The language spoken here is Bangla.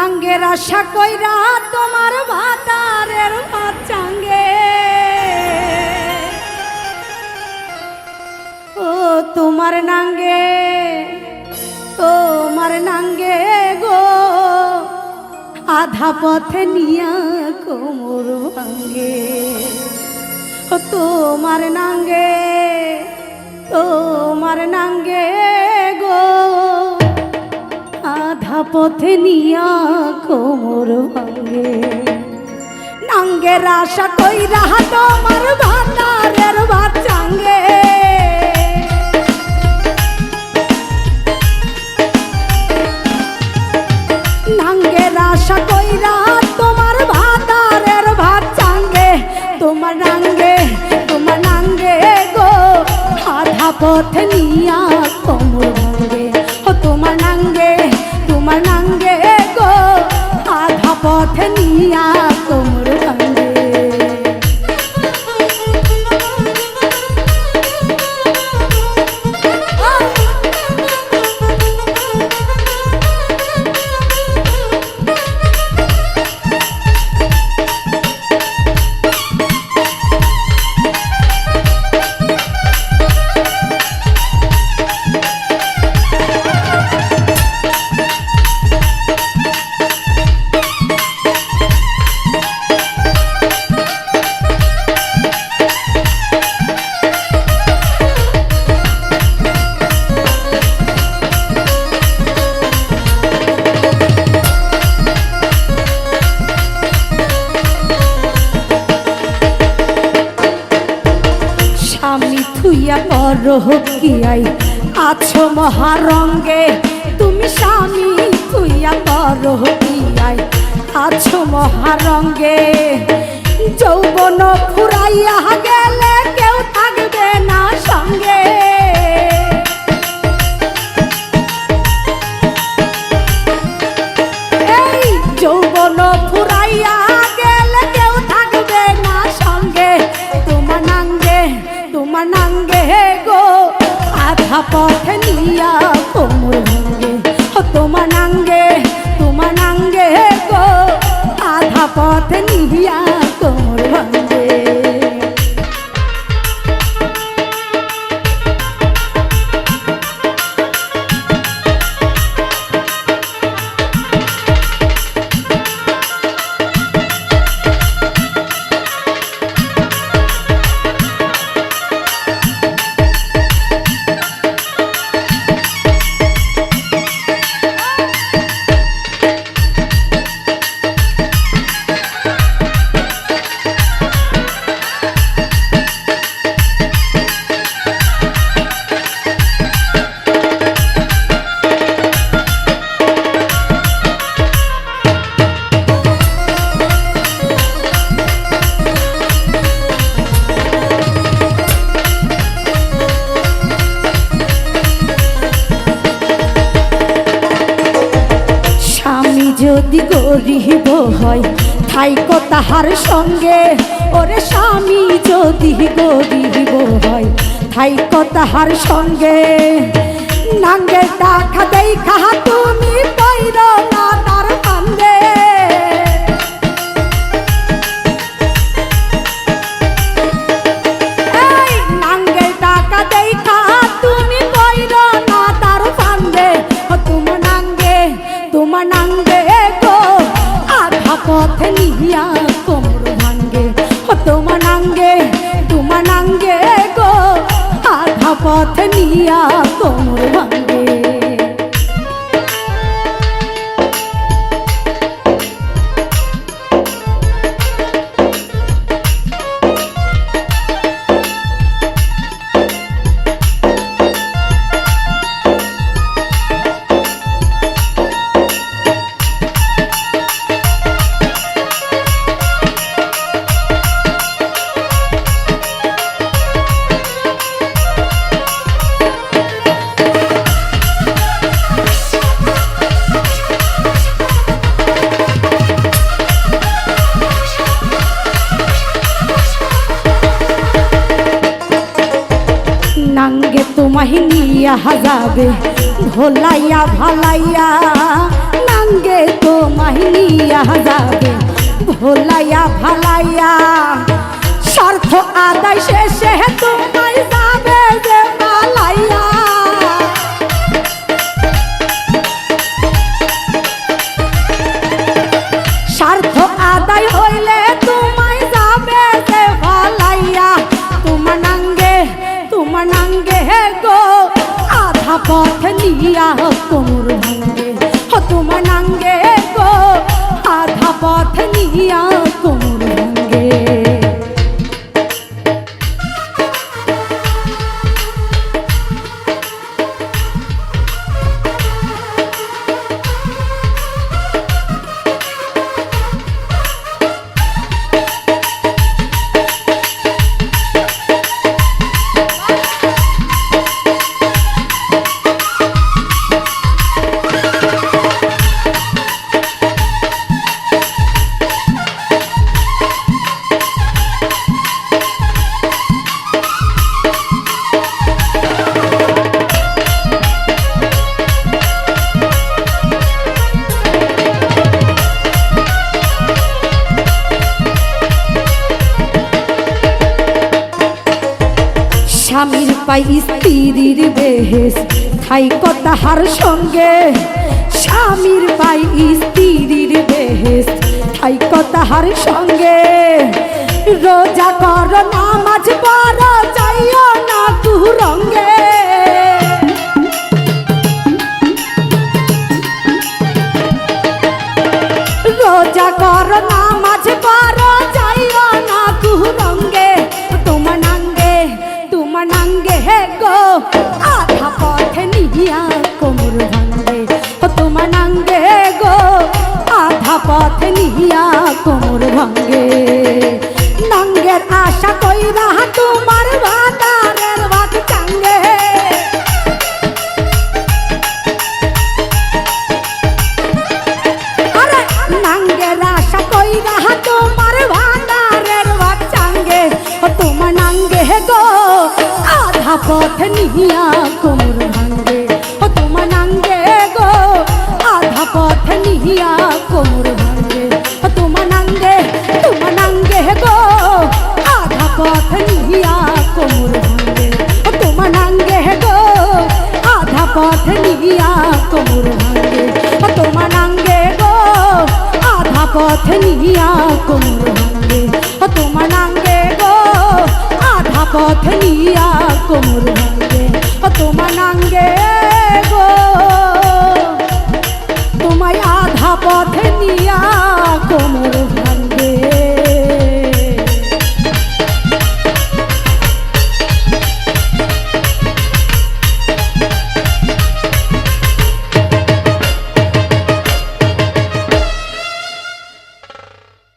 নাঙ্গের আশা কইরা তোমার ভাতারের বাচ্চাঙ্গে ও তোমার নাঙ্গে তোমার নাঙ্গে গো। আধা পথে নিয়া কোমর ভাঙ্গে। ও তোমার নাঙ্গে তোমার নাঙ্গে পথে নিয়া কোমর ভাঙ্গে নাঙ্গের আশা কইরা তোমার ভাতারের বাচ্চাঙ্গে। নাঙ্গের আশা কইরা তোমার ভাতারের ভাত চাঙ্গে তোমার নাঙ্গে তোমার নাঙ্গে গো, আধা পথ নিয়া থুইয়া কি আই? আছো মহারঙ্গে, তুমি স্বামী তুইয়া থুইয়া কি আই? আছো মহারঙ্গে, যৌবন ফুরাইয়া গেলে আধা পথে নিয়া কোমর যদি গরিব হয় থাইকো তাহার সঙ্গে। ওরে স্বামী যদি গরিব হয় থাইকো তাহার সঙ্গে। নাঙ্গে দেখা দেখা তুমি পাইর না, তার নাঙ্গে তোমার নাঙ্গে গো আর পথ নিয়া কোমর ভাঙ্গে। নাঙ্গে তোমাহি নিয়া যাবে ভোলাইয়া ভালাইয়া। নাঙ্গে তোমাহি নিয়া যাবে ভোলাইয়া ভালাইয়া। স্বার্থ আদায় শেষে তোমায় যে গো। আধা পথ নিয়া কোমর ভাঙ্গে তোমার নাঙ্গে গো। আধা পথ নিয়া কোমর পাই স্ত্রীর বেহেস থাই তাহার সঙ্গে, স্বামীর পাই স্ত্রীর বেহেস থাই তাহার সঙ্গে, রোজা কর, নামাজ পড়, যাইও না তু রঙ্গে রোজা কর, নামাজ পড় নাঙ্গে গো আধা পথ নিয়া কোমর ভাঙ্গে নাঙ্গের আশা কইরা তোমার ভাত কোমর ভাঙ্গে তোমার নাঙ্গে তোমার নাঙ্গে গো। আধা পথ নিয়া কোমর ভাঙ্গে তোমার নাঙ্গে গো। আধা পথ নিয়া কোমর ভাঙ্গে তোমার নাঙ্গে গো। আধা পথ নিয়া কোমর ভাঙ্গে তোমার নাঙ্গে গো। আধা পথ নিয়া কোমর ভাঙ্গে